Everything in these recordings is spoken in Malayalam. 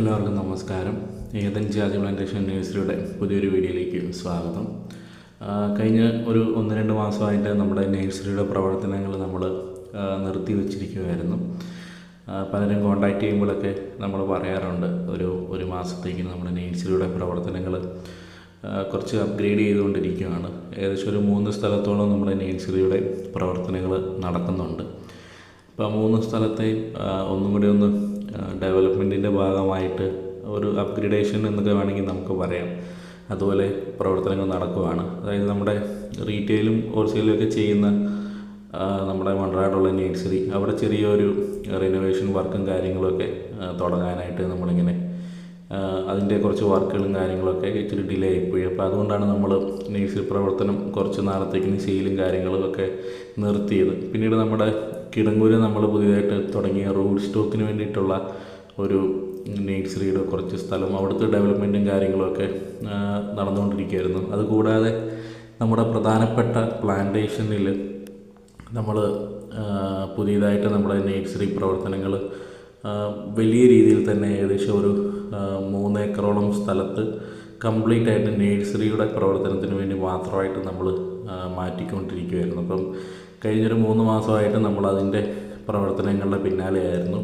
എല്ലാവർക്കും നമസ്കാരം. ഏതൻ ജാതി പ്ലാന്റേഷൻ ന്യൂസിലൂടെ പുതിയൊരു വീഡിയോയിലേക്ക് സ്വാഗതം. കഴിഞ്ഞ ഒരു ഒന്ന് രണ്ട് മാസമായിട്ട് നമ്മുടെ നേഴ്സറിയുടെ പ്രവർത്തനങ്ങൾ നമ്മൾ നിർത്തി വച്ചിരിക്കുമായിരുന്നു പലരും കോണ്ടാക്ട് ചെയ്യുമ്പോഴൊക്കെ നമ്മൾ പറയാറുണ്ട് ഒരു ഒരു മാസത്തേക്ക് നമ്മുടെ നേഴ്സറിയുടെ പ്രവർത്തനങ്ങൾ കുറച്ച് അപ്ഗ്രേഡ് ചെയ്തുകൊണ്ടിരിക്കുകയാണ്. ഏകദേശം ഒരു മൂന്ന് സ്ഥലത്തോളം നമ്മുടെ നേഴ്സറിയുടെ പ്രവർത്തനങ്ങൾ നടക്കുന്നുണ്ട്. അപ്പോൾ മൂന്ന് സ്ഥലത്തെയും ഒന്നും കൂടി ഒന്ന് ഡെവലപ്മെന്റിന്റെ ഭാഗമായിട്ട് ഒരു അപ്ഗ്രഡേഷൻ എന്നൊക്കെ വേണമെങ്കിൽ നമുക്ക് പറയാം. അതുപോലെ പ്രവർത്തനങ്ങൾ നടക്കുവാണ്. അതായത് നമ്മുടെ റീറ്റെയിലും ഹോൾസെയിലും ഒക്കെ ചെയ്യുന്ന നമ്മുടെ മൺറാടുള്ള നേഴ്സറി അവിടെ ചെറിയൊരു റിനോവേഷൻ വർക്കും കാര്യങ്ങളൊക്കെ തുടങ്ങാനായിട്ട് നമ്മളിങ്ങനെ അതിന്റെ കുറച്ച് വർക്കുകളും കാര്യങ്ങളൊക്കെ ഇച്ചിരി ഡിലേ ആയിപ്പോയി. അപ്പോൾ അതുകൊണ്ടാണ് നമ്മൾ നേഴ്സറി പ്രവർത്തനം കുറച്ച് നാളത്തേക്കിന് സെയിലും കാര്യങ്ങളും ഒക്കെ നിർത്തിയത്. പിന്നീട് നമ്മുടെ കിടങ്ങൂര് നമ്മൾ പുതിയതായിട്ട് തുടങ്ങിയ റൂട്ട് സ്റ്റോക്കിന് വേണ്ടിയിട്ടുള്ള ഒരു നേഴ്സറിയുടെ കുറച്ച് സ്ഥലം അവിടുത്തെ ഡെവലപ്മെന്റും കാര്യങ്ങളൊക്കെ നടന്നുകൊണ്ടിരിക്കുകയായിരുന്നു. അതുകൂടാതെ നമ്മുടെ പ്രധാനപ്പെട്ട പ്ലാന്റേഷനിൽ നമ്മൾ പുതിയതായിട്ട് നമ്മുടെ നേഴ്സറി പ്രവർത്തനങ്ങൾ വലിയ രീതിയിൽ തന്നെ ഏകദേശം ഒരു മൂന്നേക്കറോളം സ്ഥലത്ത് കംപ്ലീറ്റ് ആയിട്ട് നേഴ്സറിയുടെ പ്രവർത്തനത്തിന് വേണ്ടി മാത്രമായിട്ട് നമ്മൾ മാറ്റിക്കൊണ്ടിരിക്കുകയായിരുന്നു. അപ്പം കഴിഞ്ഞൊരു മൂന്ന് മാസമായിട്ട് നമ്മൾ അതിന്റെ പ്രവർത്തനങ്ങളുടെ പിന്നാലെയായിരുന്നു.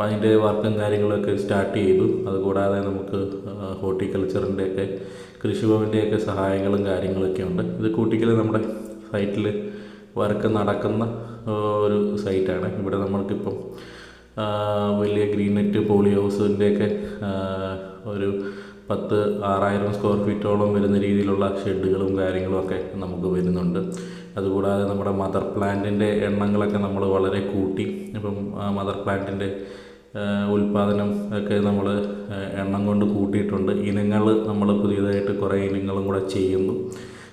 അതിന്റെ വർക്കും കാര്യങ്ങളൊക്കെ സ്റ്റാർട്ട് ചെയ്തു. അതുകൂടാതെ നമുക്ക് ഹോർട്ടിക്കൾച്ചറിന്റെയൊക്കെ കൃഷിഭവന്റെയൊക്കെ സഹായങ്ങളും കാര്യങ്ങളൊക്കെ ഉണ്ട് ഇത് കൂട്ടിക്കൽ നമ്മുടെ സൈറ്റിൽ വർക്ക് നടക്കുന്ന ഒരു സൈറ്റാണ്. ഇവിടെ നമ്മൾക്കിപ്പം വലിയ ഗ്രീൻ നെറ്റ് പോളി ഹൗസിന്റെയൊക്കെ ഒരു പത്ത് ആറായിരം സ്ക്വയർ ഫീറ്റോളം വരുന്ന രീതിയിലുള്ള ഷെഡുകളും കാര്യങ്ങളൊക്കെ നമുക്ക് വരുന്നുണ്ട്. അതുകൂടാതെ നമ്മുടെ മദർ പ്ലാന്റിന്റെ എണ്ണങ്ങളൊക്കെ നമ്മൾ വളരെ കൂട്ടി. ഇപ്പം മദർ പ്ലാന്റിന്റെ ഉൽപ്പാദനം ഒക്കെ നമ്മൾ എണ്ണം കൊണ്ട് കൂട്ടിയിട്ടുണ്ട്. ഇനങ്ങൾ നമ്മൾ പുതിയതായിട്ട് കുറേ ഇനങ്ങളും കൂടെ ചെയ്യുന്നു.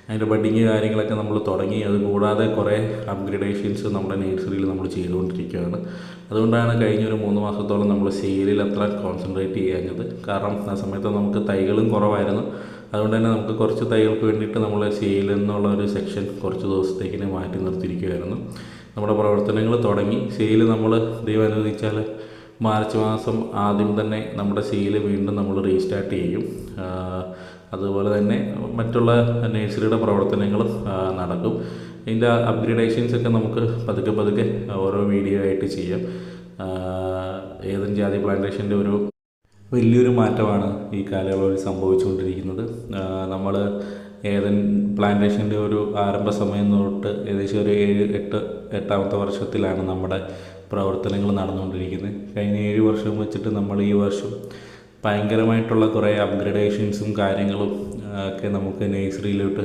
അതിന്റെ ബഡിങ് കാര്യങ്ങളൊക്കെ നമ്മൾ തുടങ്ങി. അതുകൂടാതെ കുറേ അപ്ഗ്രഡേഷൻസ് നമ്മുടെ നേഴ്സറിയിൽ നമ്മൾ ചെയ്തുകൊണ്ടിരിക്കുകയാണ്. അതുകൊണ്ടാണ് കഴിഞ്ഞ ഒരു മൂന്ന് മാസത്തോളം നമ്മൾ സെയിലിൽ അത്ര കോൺസെൻട്രേറ്റ് ചെയ്യാഞ്ഞത്. കാരണം ആ സമയത്ത് നമുക്ക് തൈകളും കുറവായിരുന്നു. അതുകൊണ്ട് തന്നെ നമുക്ക് കുറച്ച് തൈകൾക്ക് വേണ്ടിയിട്ട് നമ്മൾ സെയിൽ എന്നുള്ള ഒരു സെക്ഷൻ കുറച്ച് ദിവസത്തേക്കിന് മാറ്റി നിർത്തിയിരിക്കുകയായിരുന്നു. നമ്മുടെ പ്രവർത്തനങ്ങൾ തുടങ്ങി. സെയിൽ നമ്മൾ ദൈവം അനുവദിച്ചാൽ മാർച്ച് മാസം ആദ്യം തന്നെ നമ്മുടെ സെയിൽ വീണ്ടും നമ്മൾ റീസ്റ്റാർട്ട് ചെയ്യും. അതുപോലെ തന്നെ മറ്റുള്ള നേഴ്സറിയുടെ പ്രവർത്തനങ്ങളും നടക്കും. ഇതിന്റെ അപ്ഗ്രേഡേഷൻസ് ഒക്കെ നമുക്ക് പതുക്കെ പതുക്കെ ഓരോ വീഡിയോ ആയിട്ട് ചെയ്യാം. ഏതൻ ജാതി പ്ലാന്റേഷന്റെ ഒരു വലിയൊരു മാറ്റമാണ് ഈ കാലയളവിൽ സംഭവിച്ചുകൊണ്ടിരിക്കുന്നത്. നമ്മൾ ഏതൻ പ്ലാന്റേഷന്റെ ഒരു ആരംഭ സമയം തൊട്ട് ഏകദേശം ഒരു ഏഴ് എട്ട് എട്ടാമത്തെ വർഷത്തിലാണ് നമ്മുടെ പ്രവർത്തനങ്ങൾ നടന്നുകൊണ്ടിരിക്കുന്നത്. കഴിഞ്ഞ ഏഴ് വർഷം വെച്ചിട്ട് നമ്മൾ ഈ വർഷം ഭയങ്കരമായിട്ടുള്ള കുറേ അപ്ഗ്രഡേഷൻസും കാര്യങ്ങളും ഒക്കെ നമുക്ക് നേഴ്സറിയിലോട്ട്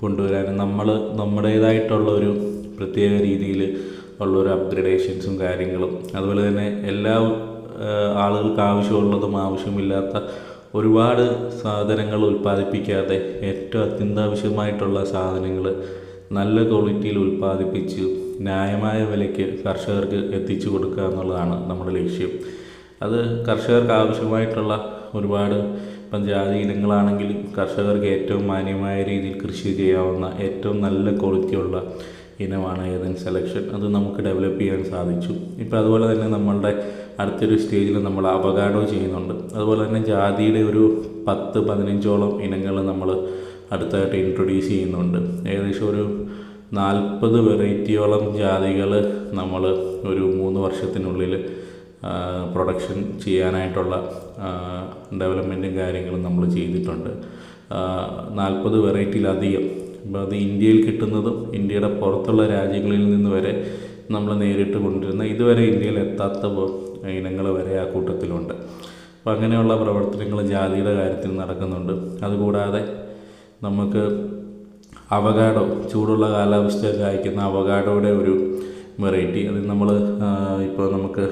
കൊണ്ടുവരാനും നമ്മൾ നമ്മുടേതായിട്ടുള്ള ഒരു പ്രത്യേക രീതിയിൽ ഉള്ളൊരു അപ്ഗ്രഡേഷൻസും കാര്യങ്ങളും. അതുപോലെ തന്നെ എല്ലാ ആളുകൾക്ക് ആവശ്യമുള്ളതും ആവശ്യമില്ലാത്ത ഒരുപാട് സാധനങ്ങൾ ഉൽപ്പാദിപ്പിക്കാതെ ഏറ്റവും അത്യന്താവശ്യമായിട്ടുള്ള സാധനങ്ങൾ നല്ല ക്വാളിറ്റിയിൽ ഉൽപ്പാദിപ്പിച്ച് ന്യായമായ വിലയ്ക്ക് കർഷകർക്ക് എത്തിച്ചു കൊടുക്കുക എന്നുള്ളതാണ് നമ്മുടെ ലക്ഷ്യം. അത് കർഷകർക്ക് ആവശ്യമായിട്ടുള്ള ഒരുപാട് ഇപ്പം ജാതി ഇനങ്ങളാണെങ്കിലും കർഷകർക്ക് ഏറ്റവും മാന്യമായ രീതിയിൽ കൃഷി ചെയ്യാവുന്ന ഏറ്റവും നല്ല ക്വാളിറ്റിയുള്ള ഇനമാണ് ഏതൻ സെലക്ഷൻ അത് നമുക്ക് ഡെവലപ്പ് ചെയ്യാൻ സാധിച്ചു. ഇപ്പം അതുപോലെ തന്നെ നമ്മളുടെ അടുത്തൊരു സ്റ്റേജിൽ നമ്മൾ അവഗാഡോ ചെയ്യുന്നുണ്ട്. അതുപോലെ തന്നെ ജാതിയുടെ ഒരു പത്ത് പതിനഞ്ചോളം ഇനങ്ങൾ നമ്മൾ അടുത്തായിട്ട് ഇൻട്രൊഡ്യൂസ് ചെയ്യുന്നുണ്ട്. ഏകദേശം ഒരു നാൽപ്പത് വെറൈറ്റിയോളം ജാതികൾ നമ്മൾ ഒരു മൂന്ന് വർഷത്തിനുള്ളിൽ പ്രൊഡക്ഷൻ ചെയ്യാനായിട്ടുള്ള ഡെവലപ്മെന്റും കാര്യങ്ങളും നമ്മൾ ചെയ്തിട്ടുണ്ട്. നാൽപ്പത് വെറൈറ്റിയിലധികം. അപ്പോൾ അത് ഇന്ത്യയിൽ കിട്ടുന്നതും ഇന്ത്യയുടെ പുറത്തുള്ള രാജ്യങ്ങളിൽ നിന്ന് വരെ നമ്മൾ നേരിട്ട് കൊണ്ടുവരുന്ന ഇതുവരെ ഇന്ത്യയിൽ എത്താത്ത ഇനങ്ങൾ വരെ ആ കൂട്ടത്തിലുണ്ട്. അപ്പം അങ്ങനെയുള്ള പ്രവർത്തനങ്ങൾ ജാതിയുടെ കാര്യത്തിൽ നടക്കുന്നുണ്ട്. അതുകൂടാതെ നമുക്ക് അവഗാഡോ ചൂടുള്ള കാലാവസ്ഥയൊക്കെ കായ്ക്കുന്ന അവഗാഡോയുടെ ഒരു വെറൈറ്റി അത് നമ്മൾ ഇപ്പോൾ നമുക്ക്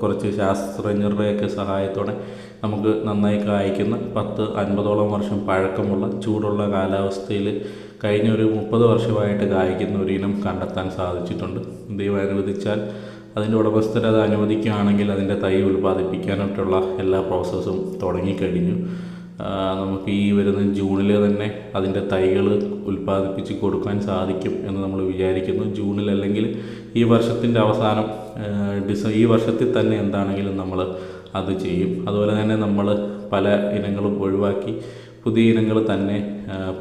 കുറച്ച് ശാസ്ത്രജ്ഞരുടെയൊക്കെ സഹായത്തോടെ നമുക്ക് നന്നായി കായ്ക്കുന്ന പത്ത് അൻപതോളം വർഷം പഴക്കമുള്ള ചൂടുള്ള കാലാവസ്ഥയിൽ കഴിഞ്ഞ ഒരു മുപ്പത് വർഷമായിട്ട് കായ്ക്കുന്ന ഒരു ഇനം കണ്ടെത്താൻ സാധിച്ചിട്ടുണ്ട്. ദൈവം അനുവദിച്ചാൽ അതിന്റെ ഉടമസ്ഥർ അത് അനുവദിക്കുകയാണെങ്കിൽ അതിന്റെ തൈ ഉൽപ്പാദിപ്പിക്കാനായിട്ടുള്ള എല്ലാ പ്രോസസ്സും തുടങ്ങിക്കഴിഞ്ഞു. നമുക്ക് ഈ വരുന്ന ജൂണിൽ തന്നെ അതിന്റെ തൈകൾ ഉൽപ്പാദിപ്പിച്ച് കൊടുക്കാൻ സാധിക്കും എന്ന് നമ്മൾ വിചാരിക്കുന്നു. ജൂണിൽ അല്ലെങ്കിൽ ഈ വർഷത്തിന്റെ അവസാനം ഡിസ ഈ വർഷത്തിൽ തന്നെ എന്താണെങ്കിലും നമ്മൾ അത് ചെയ്യും. അതുപോലെ തന്നെ നമ്മൾ പല ഇനങ്ങളും ഒഴിവാക്കി പുതിയ ഇനങ്ങൾ തന്നെ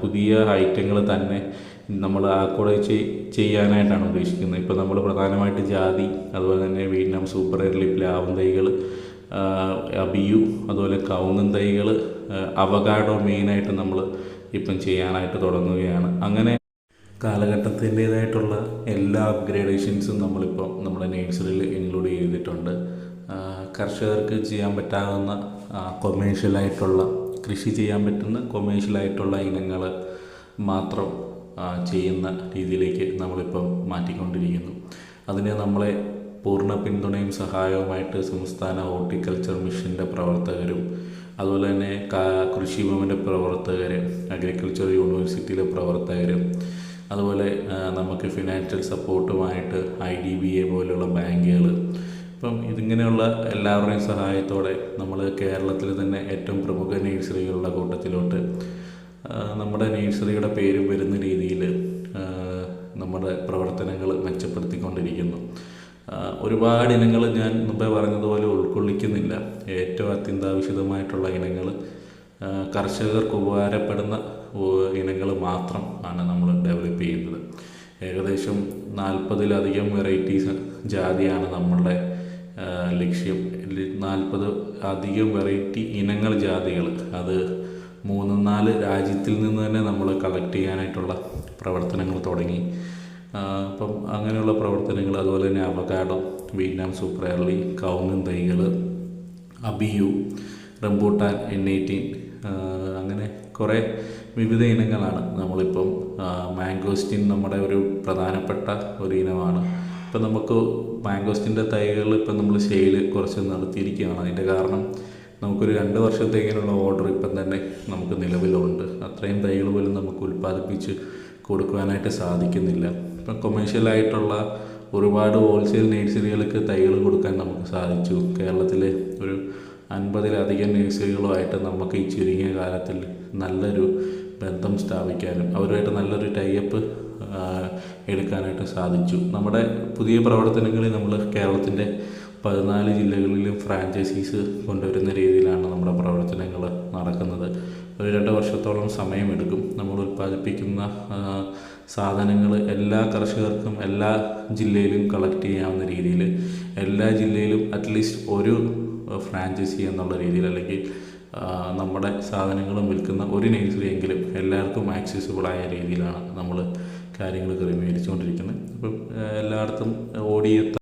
പുതിയ ഐറ്റങ്ങൾ തന്നെ നമ്മൾ ആക്കോടെ ചെയ് ചെയ്യാനായിട്ടാണ് ഉദ്ദേശിക്കുന്നത്. ഇപ്പോൾ നമ്മൾ പ്രധാനമായിട്ട് ജാതി അതുപോലെ തന്നെ വീണ്ടും സൂപ്പർ എയർലി പ്ലാവും തൈകൾ അബിയു അതുപോലെ കൗങ്ങും തൈകൾ അവഗാഡോ മെയിനായിട്ട് നമ്മൾ ഇപ്പം ചെയ്യാനായിട്ട് തുടങ്ങുകയാണ്. അങ്ങനെ കാലഘട്ടത്തിന്റേതായിട്ടുള്ള എല്ലാ അപ്ഗ്രേഡേഷൻസും നമ്മളിപ്പോൾ നമ്മുടെ നേഴ്സറിയിൽ ഇൻക്ലൂഡ് ചെയ്തിട്ടുണ്ട്. കർഷകർക്ക് ചെയ്യാൻ പറ്റാവുന്ന കൊമേഴ്ഷ്യലായിട്ടുള്ള കൃഷി ചെയ്യാൻ പറ്റുന്ന കൊമേഴ്ഷ്യലായിട്ടുള്ള ഇനങ്ങൾ മാത്രം ചെയ്യുന്ന രീതിയിലേക്ക് നമ്മളിപ്പം മാറ്റിക്കൊണ്ടിരിക്കുന്നു. അതിനെ നമ്മളെ പൂർണ പിന്തുണയും സഹായവുമായിട്ട് സംസ്ഥാന ഹോർട്ടിക്കൾച്ചർ മിഷന്റെ പ്രവർത്തകരും അതുപോലെ തന്നെ കൃഷിഭവന്റെ കൃഷി ഭവന്റെ പ്രവർത്തകർ അഗ്രികൾച്ചർ യൂണിവേഴ്സിറ്റിയിലെ പ്രവർത്തകരും അതുപോലെ നമുക്ക് ഫിനാൻഷ്യൽ സപ്പോർട്ടുമായിട്ട് ഐ ഡി ബി എ പോലെയുള്ള ബാങ്കുകൾ ഇപ്പം ഇതിങ്ങനെയുള്ള എല്ലാവരുടെയും സഹായത്തോടെ നമ്മൾ കേരളത്തിൽ തന്നെ ഏറ്റവും പ്രമുഖ നേഴ്സറികളുടെ കൂട്ടത്തിലോട്ട് നമ്മുടെ നേഴ്സറിയുടെ പേരും വരുന്ന രീതിയിൽ നമ്മുടെ പ്രവർത്തനങ്ങൾ ഒരുപാട് ഇനങ്ങൾ ഞാൻ മുമ്പേ പറഞ്ഞതുപോലെ ഉൾക്കൊള്ളിക്കുന്നില്ല. ഏറ്റവും അത്യന്താപേക്ഷിതമായിട്ടുള്ള ഇനങ്ങൾ കർഷകർക്ക് ഉപകാരപ്പെടുന്ന ഇനങ്ങൾ മാത്രം ആണ് നമ്മൾ ഡെവലപ്പ് ചെയ്യുന്നത്. ഏകദേശം നാൽപ്പതിലധികം വെറൈറ്റീസ് ജാതിയാണ് നമ്മളുടെ ലക്ഷ്യം. നാൽപ്പത് അധികം വെറൈറ്റി ഇനങ്ങൾ ജാതികൾ. അത് മൂന്ന് നാല് രാജ്യത്തിൽ നിന്ന് തന്നെ നമ്മൾ കളക്ട് ചെയ്യാനായിട്ടുള്ള പ്രവർത്തനങ്ങൾ തുടങ്ങി. അപ്പം അങ്ങനെയുള്ള പ്രവർത്തനങ്ങൾ അതുപോലെ തന്നെ അവകാഡോ വിയറ്റ്നാം സൂപ്പർ എയർലി കൗങ്ങും തൈകൾ അബിയു റംബൂട്ടാൻ എൻ എയ്റ്റീൻ അങ്ങനെ കുറേ വിവിധ ഇനങ്ങളാണ് നമ്മളിപ്പം മാംഗോസ്റ്റിൻ നമ്മുടെ ഒരു പ്രധാനപ്പെട്ട ഒരു ഇനമാണ്. ഇപ്പം നമുക്ക് മാംഗോസ്റ്റിന്റെ തൈകൾ ഇപ്പം നമ്മൾ സെയിൽ കുറച്ച് നടത്തിയിരിക്കുകയാണ്. അതിന്റെ കാരണം നമുക്കൊരു രണ്ട് വർഷത്തേക്കിനുള്ള ഓർഡർ ഇപ്പം തന്നെ നമുക്ക് നിലവിലുണ്ട്. അത്രയും തൈകൾ പോലും നമുക്ക് ഉൽപ്പാദിപ്പിച്ച് കൊടുക്കുവാനായിട്ട് സാധിക്കുന്നില്ല. ഇപ്പം കൊമേഴ്ഷ്യലായിട്ടുള്ള ഒരുപാട് ഹോൾസെയിൽ നേഴ്സറികൾക്ക് തൈകൾ കൊടുക്കാൻ നമുക്ക് സാധിച്ചു. കേരളത്തിലെ ഒരു അൻപതിലധികം നേഴ്സറികളുമായിട്ട് നമുക്ക് ഈ ചുരുങ്ങിയ കാലത്തിൽ നല്ലൊരു ബന്ധം സ്ഥാപിക്കാനും അവരുമായിട്ട് നല്ലൊരു ടൈപ്പ് എടുക്കാനായിട്ട് സാധിച്ചു. നമ്മുടെ പുതിയ പ്രവർത്തനങ്ങളിൽ നമ്മൾ കേരളത്തിന്റെ പതിനാല് ജില്ലകളിലും ഫ്രാഞ്ചൈസീസ് കൊണ്ടുവരുന്ന രീതിയിലാണ് നമ്മുടെ പ്രവർത്തനങ്ങൾ നടക്കുന്നത്. ഒരു രണ്ട് വർഷത്തോളം സമയമെടുക്കും. നമ്മൾ ഉൽപ്പാദിപ്പിക്കുന്ന സാധനങ്ങൾ എല്ലാ കർഷകർക്കും എല്ലാ ജില്ലയിലും കളക്ട് ചെയ്യാവുന്ന രീതിയിൽ എല്ലാ ജില്ലയിലും അറ്റ്ലീസ്റ്റ് ഒരു ഫ്രാഞ്ചൈസി എന്നുള്ള രീതിയിൽ അല്ലെങ്കിൽ നമ്മുടെ സാധനങ്ങളും വിൽക്കുന്ന ഒരു നേഴ്സറിയെങ്കിലും എല്ലാവർക്കും ആക്സസിബിളായ രീതിയിലാണ് നമ്മൾ കാര്യങ്ങൾ ക്രമീകരിച്ചുകൊണ്ടിരിക്കുന്നത്. അപ്പം എല്ലായിടത്തും ഓടിയെത്താൻ